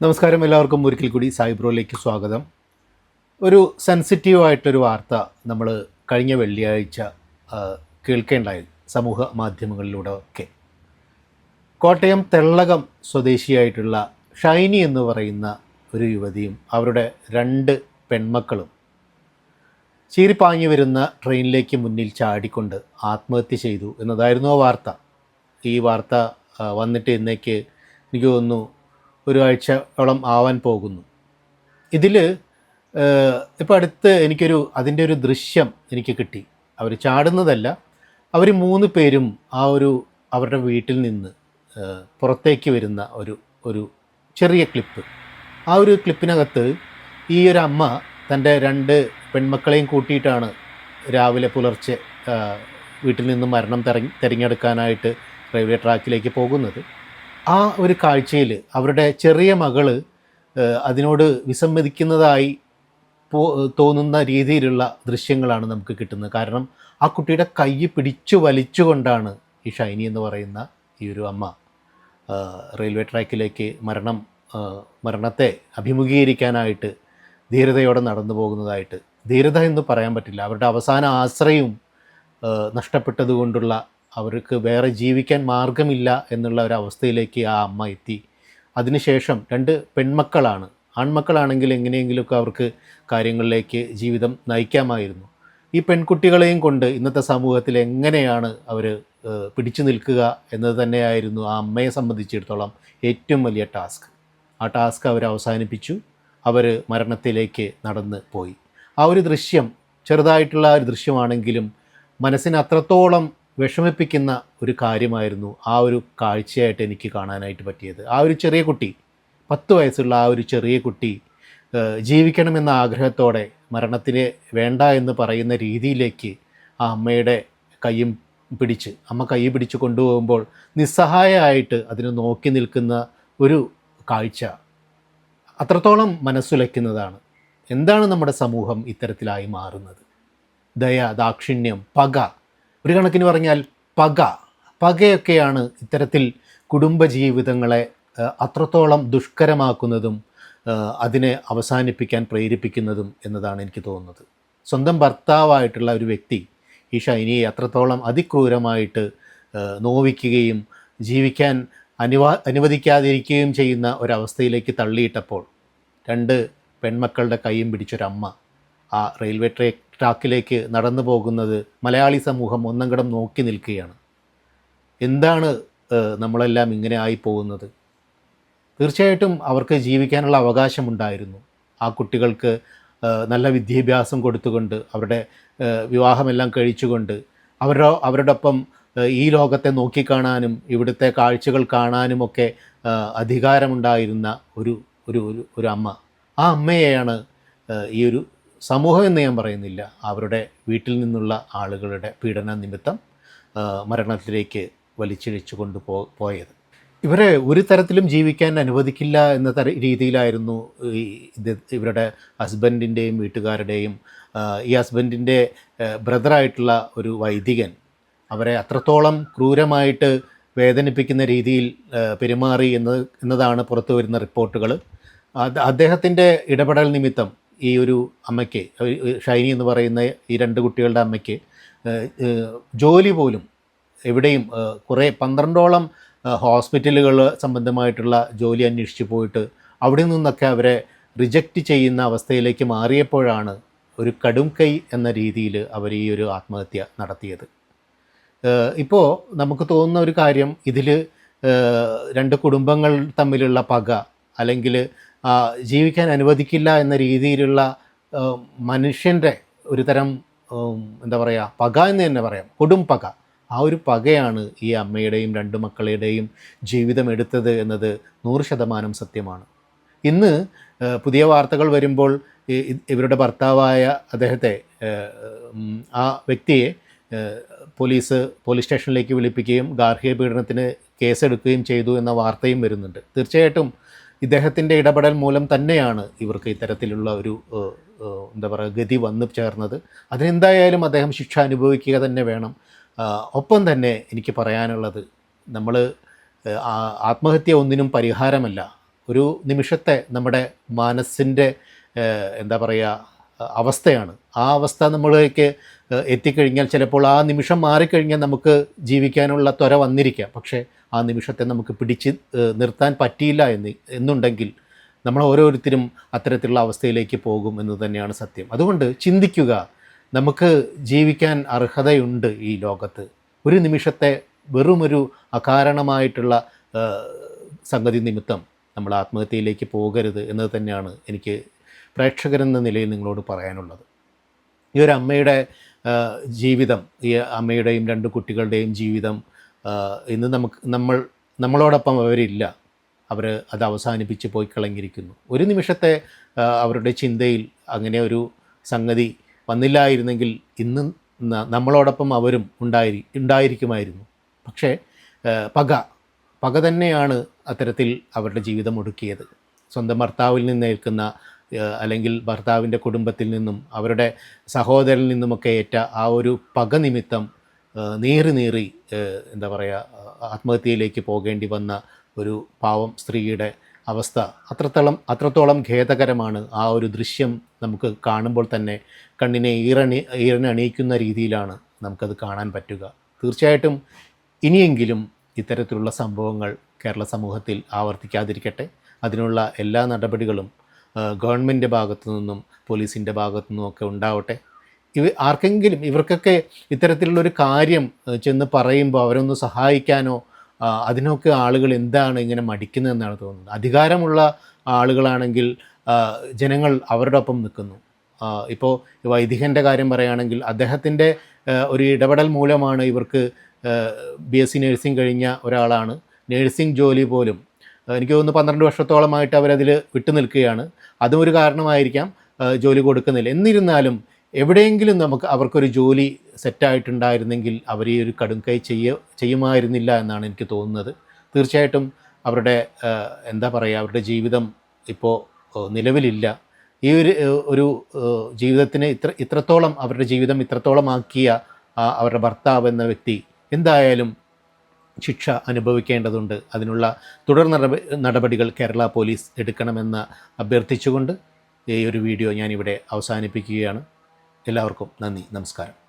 നമസ്കാരം എല്ലാവർക്കും. ഒരിക്കൽ കൂടി സൈബ്രോയിലേക്ക് സ്വാഗതം. ഒരു സെൻസിറ്റീവ് ആയിട്ടൊരു വാർത്ത നമ്മൾ കഴിഞ്ഞ വെള്ളിയാഴ്ച കേൾക്കേണ്ടായി സമൂഹ മാധ്യമങ്ങളിലൂടെ ഒക്കെ കോട്ടയം തെള്ളകം സ്വദേശിയായിട്ടുള്ള ഷൈനി എന്ന് പറയുന്ന ഒരു യുവതിയും അവരുടെ രണ്ട് പെൺമക്കളും ചീറിപ്പാഞ്ഞു വരുന്ന ട്രെയിനിലേക്ക് മുന്നിൽ ചാടിക്കൊണ്ട് ആത്മഹത്യ ചെയ്തു എന്നതായിരുന്നു ആ വാർത്ത. ഈ വാർത്ത വന്നിട്ട് ഇന്നേക്ക് എനിക്ക് തോന്നുന്നു ഒരു ആഴ്ചയോളം ആവാൻ പോകുന്നു. ഇതിൽ ഇപ്പോൾ അടുത്ത് എനിക്കൊരു അതിന്റെ ഒരു ദൃശ്യം എനിക്ക് കിട്ടി. അവർ ചാടുന്നതല്ല. അവർ മൂന്ന് പേരും ആ ഒരു അവരുടെ വീട്ടിൽ നിന്ന് പുറത്തേക്ക് വരുന്ന ഒരു ഒരു ചെറിയ ക്ലിപ്പ്. ആ ഒരു ക്ലിപ്പിനകത്ത് ഈ ഒരു അമ്മ തന്റെ രണ്ട് പെൺമക്കളെയും കൂട്ടിയിട്ടാണ് രാവിലെ പുലർച്ചെ വീട്ടിൽ നിന്ന് മരണം തിരഞ്ഞെടുക്കാനായിട്ട് റെയിൽവേ ട്രാക്കിലേക്ക് പോകുന്നത്. ആ ഒരു കാഴ്ചയിൽ അവരുടെ ചെറിയ മകൾ അതിനോട് വിസമ്മതിക്കുന്നതായി തോന്നുന്ന രീതിയിലുള്ള ദൃശ്യങ്ങളാണ് നമുക്ക് കിട്ടുന്നത്. കാരണം ആ കുട്ടിയുടെ കൈ പിടിച്ചു വലിച്ചുകൊണ്ടാണ് ഈ ഷൈനി എന്ന് പറയുന്ന ഈ ഒരു അമ്മ റെയിൽവേ ട്രാക്കിലേക്ക് മരണം മരണത്തെ അഭിമുഖീകരിക്കാനായിട്ട് ധീരതയോടെ നടന്നു പോകുന്നതായിട്ട്. ധീരത എന്ന് പറയാൻ പറ്റില്ല. അവരുടെ അവസാന ആശ്രയവും നഷ്ടപ്പെട്ടതുകൊണ്ടുള്ള അവർക്ക് വേറെ ജീവിക്കാൻ മാർഗമില്ല എന്നുള്ള ഒരു അവസ്ഥയിലേക്ക് ആ അമ്മ എത്തി. അതിനുശേഷം രണ്ട് പെൺമക്കളാണ്. ആൺമക്കളാണെങ്കിൽ എങ്ങനെയെങ്കിലുമൊക്കെ അവർക്ക് കാര്യങ്ങളിലേക്ക് ജീവിതം നയിക്കാമായിരുന്നു. ഈ പെൺകുട്ടികളെയും കൊണ്ട് ഇന്നത്തെ സമൂഹത്തിൽ എങ്ങനെയാണ് അവർ പിടിച്ചു നിൽക്കുക എന്നത് തന്നെയായിരുന്നു ആ അമ്മയെ സംബന്ധിച്ചിടത്തോളം ഏറ്റവും വലിയ ടാസ്ക്. ആ ടാസ്ക് അവർ അവസാനിപ്പിച്ചു. അവർ മരണത്തിലേക്ക് നടന്ന് പോയി. ആ ഒരു ദൃശ്യം ചെറുതായിട്ടുള്ള ഒരു ദൃശ്യമാണെങ്കിലും മനസ്സിന് അത്രത്തോളം വിഷമിപ്പിക്കുന്ന ഒരു കാര്യമായിരുന്നു ആ ഒരു കാഴ്ചയായിട്ട് എനിക്ക് കാണാനായിട്ട് പറ്റിയത്. ആ ഒരു ചെറിയ കുട്ടി പത്ത് വയസ്സുള്ള ആ ഒരു ചെറിയ കുട്ടി ജീവിക്കണമെന്ന ആഗ്രഹത്തോടെ മരണത്തിന് വേണ്ട എന്ന് പറയുന്ന രീതിയിലേക്ക് ആ അമ്മയുടെ കൈയും പിടിച്ച് അമ്മ കൈ പിടിച്ച് കൊണ്ടുപോകുമ്പോൾ നിസ്സഹായമായിട്ട് അതിനെ നോക്കി നിൽക്കുന്ന ഒരു കാഴ്ച അത്രത്തോളം മനസ്സുലയ്ക്കുന്നതാണ്. എന്താണ് നമ്മുടെ സമൂഹം ഇത്തരത്തിലായി മാറുന്നത്? ദയ ദാക്ഷിണ്യം പക ഒരു കണക്കിന് പറഞ്ഞാൽ പക പകയൊക്കെയാണ് ഇത്തരത്തിൽ കുടുംബജീവിതങ്ങളെ അത്രത്തോളം ദുഷ്കരമാക്കുന്നതും അതിനെ അവസാനിപ്പിക്കാൻ പ്രേരിപ്പിക്കുന്നതും എന്നതാണ് എനിക്ക് തോന്നുന്നത്. സ്വന്തം ഭർത്താവായിട്ടുള്ള ഒരു വ്യക്തി ഈ ഷൈനിയെ അത്രത്തോളം അതിക്രൂരമായിട്ട് നോവിക്കുകയും ജീവിക്കാൻ അനുവാ അനുവദിക്കാതിരിക്കുകയും ചെയ്യുന്ന ഒരവസ്ഥയിലേക്ക് തള്ളിയിട്ടപ്പോൾ രണ്ട് പെൺമക്കളുടെ കൈയും പിടിച്ചൊരമ്മ ആ റെയിൽവേ ട്രേ ട്രാക്കിലേക്ക് നടന്നു പോകുന്നത് മലയാളി സമൂഹം ഒന്നങ്കടം നോക്കി നിൽക്കുകയാണ്. എന്താണ് നമ്മളെല്ലാം ഇങ്ങനെ ആയി പോകുന്നത് തീർച്ചയായിട്ടും അവർക്ക് ജീവിക്കാനുള്ള അവകാശമുണ്ടായിരുന്നു. ആ കുട്ടികൾക്ക് നല്ല വിദ്യാഭ്യാസം കൊടുത്തുകൊണ്ട് അവരുടെ വിവാഹമെല്ലാം കഴിച്ചുകൊണ്ട് അവരോ അവരോടൊപ്പം ഈ ലോകത്തെ നോക്കിക്കാണാനും ഇവിടുത്തെ കാഴ്ചകൾ കാണാനുമൊക്കെ അധികാരമുണ്ടായിരുന്ന ഒരു ഒരു ഒരു അമ്മ. ആ അമ്മയെയാണ് ഈ ഒരു സമൂഹം എന്ന് ഞാൻ പറയുന്നില്ല. അവരുടെ വീട്ടിൽ നിന്നുള്ള ആളുകളുടെ പീഡന നിമിത്തം മരണത്തിലേക്ക് വലിച്ചിഴച്ചു കൊണ്ട് പോ പോയത്. ഇവരെ ഒരു തരത്തിലും ജീവിക്കാൻ അനുവദിക്കില്ല എന്ന തര രീതിയിലായിരുന്നു ഈ ഇവരുടെ ഹസ്ബൻഡിന്റെയും വീട്ടുകാരുടെയും ഈ ഹസ്ബൻഡിന്റെ ബ്രദറായിട്ടുള്ള ഒരു വൈദികൻ അവരെ അത്രത്തോളം ക്രൂരമായിട്ട് വേദനിപ്പിക്കുന്ന രീതിയിൽ പെരുമാറി എന്ന് എന്നതാണ് പുറത്തു വരുന്ന റിപ്പോർട്ടുകൾ. അദ്ദേഹത്തിന്റെ ഇടപെടൽ നിമിത്തം ഈ ഒരു അമ്മയ്ക്ക് ഷൈനി എന്ന് പറയുന്ന ഈ രണ്ട് കുട്ടികളുടെ അമ്മയ്ക്ക് ജോലി പോലും എവിടെയും കുറേ പന്ത്രണ്ടോളം ഹോസ്പിറ്റലുകൾ സംബന്ധമായിട്ടുള്ള ജോലി അന്വേഷിച്ച് പോയിട്ട് അവിടെ നിന്നൊക്കെ അവരെ റിജക്റ്റ് ചെയ്യുന്ന അവസ്ഥയിലേക്ക് മാറിയപ്പോഴാണ് ഒരു കടും കൈ എന്ന രീതിയിൽ അവർ ഈ ഒരു ആത്മഹത്യ നടത്തിയത്. ഇപ്പോൾ നമുക്ക് തോന്നുന്ന ഒരു കാര്യം ഇതിൽ രണ്ട് കുടുംബങ്ങൾ തമ്മിലുള്ള പക അല്ലെങ്കിൽ ജീവിക്കാൻ അനുവദിക്കില്ല എന്ന രീതിയിലുള്ള മനുഷ്യന്റെ ഒരു തരം എന്താ പറയുക പക എന്ന് തന്നെ പറയാം. കൊടും പക. ആ ഒരു പകയാണ് ഈ അമ്മയുടെയും രണ്ട് മക്കളുടെയും ജീവിതം എടുത്തത് എന്നത് നൂറ് ശതമാനം സത്യമാണ്. ഇന്ന് പുതിയ വാർത്തകൾ വരുമ്പോൾ ഇവരുടെ ഭർത്താവായ അദ്ദേഹത്തെ ആ, വ്യക്തിയെ പോലീസ് പോലീസ് സ്റ്റേഷനിലേക്ക് വിളിപ്പിക്കുകയും ഗാർഹിക പീഡനത്തിന് കേസെടുക്കുകയും ചെയ്തു എന്ന വാർത്തയും വരുന്നുണ്ട്. തീർച്ചയായിട്ടും ഇദ്ദേഹത്തിന്റെ ഇടപെടൽ മൂലം തന്നെയാണ് ഇവർക്ക് ഇത്തരത്തിലുള്ള ഒരു എന്താ പറയുക ഗതി വന്നു ചേർന്നത്. അതിനെന്തായാലും അദ്ദേഹം ശിക്ഷ അനുഭവിക്കുക തന്നെ വേണം. ഒപ്പം തന്നെ എനിക്ക് പറയാനുള്ളത് നമ്മൾ ആത്മഹത്യ ഒന്നിനും പരിഹാരമല്ല. ഒരു നിമിഷത്തെ നമ്മുടെ മനസ്സിന്റെ എന്താ പറയുക അവസ്ഥയാണ്. ആ അവസ്ഥ നമ്മളിലേക്ക് ഏഹ്, എത്തിക്കഴിഞ്ഞാൽ ചിലപ്പോൾ ആ നിമിഷം മാറിക്കഴിഞ്ഞാൽ നമുക്ക് ജീവിക്കാനുള്ള ത്വര വന്നിരിക്കാം. പക്ഷേ ആ നിമിഷത്തെ നമുക്ക് പിടിച്ച് നിർത്താൻ പറ്റിയില്ല എന്ന് എന്നുണ്ടെങ്കിൽ നമ്മൾ ഓരോരുത്തരും അത്തരത്തിലുള്ള അവസ്ഥയിലേക്ക് പോകും എന്ന് തന്നെയാണ് സത്യം. അതുകൊണ്ട് ചിന്തിക്കുക നമുക്ക് ജീവിക്കാൻ അർഹതയുണ്ട് ഈ ലോകത്ത്. ഒരു നിമിഷത്തെ വെറുമൊരു അകാരണമായിട്ടുള്ള സംഗതി നിമിത്തം നമ്മൾ ആത്മഹത്യയിലേക്ക് പോകരുത് എന്നത് തന്നെയാണ് എനിക്ക് പ്രേക്ഷകരെന്ന നിലയിൽ നിങ്ങളോട് പറയാനുള്ളത്. ഈ ഒരു അമ്മയുടെ ജീവിതം ഈ അമ്മയുടെയും രണ്ട് കുട്ടികളുടെയും ജീവിതം ഇന്ന് നമുക്ക് നമ്മൾ നമ്മളോടൊപ്പം അവരില്ല. അവർ അത് അവസാനിപ്പിച്ച് പോയി കളഞ്ഞിരിക്കുന്നു. ഒരു നിമിഷത്തെ അവരുടെ ചിന്തയിൽ അങ്ങനെ ഒരു സംഗതി വന്നില്ലായിരുന്നെങ്കിൽ ഇന്ന് നമ്മളോടൊപ്പം അവരും ഉണ്ടായിരി ഉണ്ടായിരിക്കുമായിരുന്നു. പക്ഷേ പക പക തന്നെയാണ് അത്തരത്തിൽ അവരുടെ ജീവിതം ഒടുക്കിയത്. സ്വന്തം ഭർത്താവിൽ നിന്ന് ഏൽക്കുന്ന ആ, അല്ലെങ്കിൽ ഭർത്താവിന്റെ കുടുംബത്തിൽ നിന്നും അവരുടെ സഹോദരനിൽ നിന്നുമൊക്കെ ഏറ്റ ആ ഒരു പക നിമിത്തം നീറി നീറി എന്താ പറയുക ആത്മഹത്യയിലേക്ക് പോകേണ്ടി വന്ന ഒരു പാവം സ്ത്രീയുടെ അവസ്ഥ അത്രത്തോളം അത്രത്തോളം ഖേദകരമാണ് ആ ഒരു ദൃശ്യം നമുക്ക് കാണുമ്പോൾ തന്നെ കണ്ണിനെ ഈറണി ഈറനണിയിക്കുന്ന രീതിയിലാണ് നമുക്കത് കാണാൻ പറ്റുക. തീർച്ചയായിട്ടും ഇനിയെങ്കിലും ഇത്തരത്തിലുള്ള സംഭവങ്ങൾ കേരള സമൂഹത്തിൽ ആവർത്തിക്കാതിരിക്കട്ടെ. അതിനുള്ള എല്ലാ നടപടികളും ഗവൺമെന്റ് ഭാഗത്തു നിന്നും പോലീസിന്റെ ഭാഗത്തു നിന്നും ഒക്കെ ഉണ്ടാവട്ടെ. ഇവ ആർക്കെങ്കിലും ഇവർക്കൊക്കെ ഇത്തരത്തിലുള്ളൊരു കാര്യം ചെന്ന് പറയുമ്പോൾ അവരൊന്ന് സഹായിക്കാനോ അതിനൊക്കെ ആളുകൾ എന്താണ് ഇങ്ങനെ മടിക്കുന്നതെന്നാണ് തോന്നുന്നത്. അധികാരമുള്ള ആളുകളാണെങ്കിൽ ജനങ്ങൾ അവരുടെ ഒപ്പം നിൽക്കുന്നു. ഇപ്പോൾ വൈദികന്റെ കാര്യം പറയുകയാണെങ്കിൽ അദ്ദേഹത്തിന്റെ ഒരു ഇടപെടൽ മൂലമാണ് ഇവർക്ക് ബി എസ് സി നഴ്സിംഗ് കഴിഞ്ഞ ഒരാളാണ്. നഴ്സിംഗ് ജോലി പോലും എനിക്ക് തോന്നുന്നു പന്ത്രണ്ട് വർഷത്തോളമായിട്ട് അവരതിൽ വിട്ടു നിൽക്കുകയാണ്. അതും ഒരു കാരണമായിരിക്കാം ജോലി കൊടുക്കുന്നില്ല. എന്നിരുന്നാലും എവിടെയെങ്കിലും നമുക്ക് അവർക്കൊരു ജോലി സെറ്റായിട്ടുണ്ടായിരുന്നെങ്കിൽ അവർ ഈ ഒരു കടുംകൈ ചെയ്യ ചെയ്യുമായിരുന്നില്ല എന്നാണ് എനിക്ക് തോന്നുന്നത്. തീർച്ചയായിട്ടും അവരുടെ എന്താ പറയുക അവരുടെ ജീവിതം ഇപ്പോൾ നിലവിലില്ല. ഈ ഒരു ഒരു ജീവിതത്തിന് ഇത്ര ഇത്രത്തോളം അവരുടെ ജീവിതം ഇത്രത്തോളം ആക്കിയ അവരുടെ ഭർത്താവ് എന്ന വ്യക്തി എന്തായാലും ശിക്ഷ അനുഭവിക്കേണ്ടതുണ്ട്. അതിനുള്ള തുടർ നടപ നടപടികൾ കേരള പോലീസ് എടുക്കണമെന്ന് അഭ്യർത്ഥിച്ചുകൊണ്ട് ഈ ഒരു വീഡിയോ ഞാനിവിടെ അവസാനിപ്പിക്കുകയാണ്. എല്ലാവർക്കും നന്ദി. നമസ്കാരം.